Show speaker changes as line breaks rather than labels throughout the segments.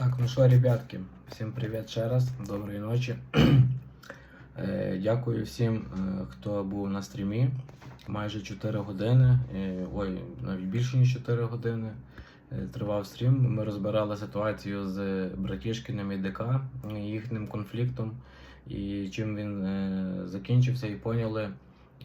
Так, ну що, ребятки, всім привіт ще раз, доброї ночі. Е, Дякую всім, е, хто був на стрімі. Майже 4 години, е, ой, навіть більше ніж 4 години. Тривав стрім. Ми розбирали ситуацію з братішкиним і ДК, їхнім конфліктом і чим він закінчився, і поняли.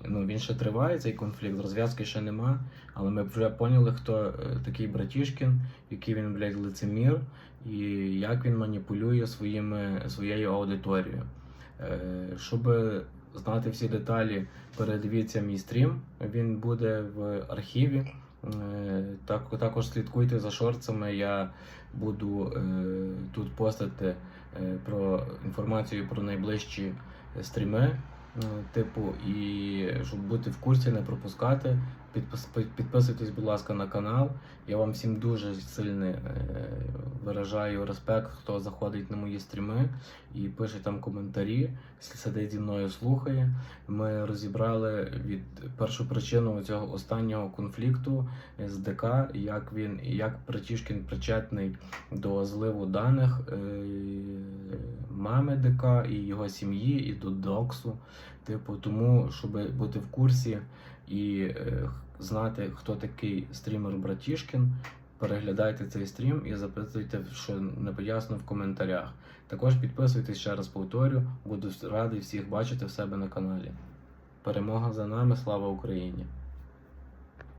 Ну, він ще триває цей конфлікт, розв'язки ще нема, але ми вже поняли, хто е, такий братішкін, який він, блядь, лицемір, і як він маніпулює своїми, своєю аудиторією. Е, Щоб знати всі деталі, передивіться мій стрім. Він буде в архіві. Е, Так, також слідкуйте за шорцами. Я буду тут постати про інформацію про найближчі стріми. Е, Типу, і щоб бути в курсі, не пропускати. Підпис- Підписуйтесь, будь ласка, на канал. Я вам всім дуже сильно е, виражаю респект, хто заходить на мої стріми і пише там коментарі, сидить зі мною, слухає. Ми розібрали від першу причину цього останнього конфлікту з ДК, як він як Притішкін причетний до зливу даних е, мами ДК і його сім'ї, і до доксу. Типу, тому, щоб бути в курсі і е, знати, хто такий стрімер Братішкін, переглядайте цей стрім і запитуйте, що не пояснив в коментарях. Також підписуйтесь ще раз повторю, буду радий всіх бачити в себе на каналі. Перемога за нами, слава Україні!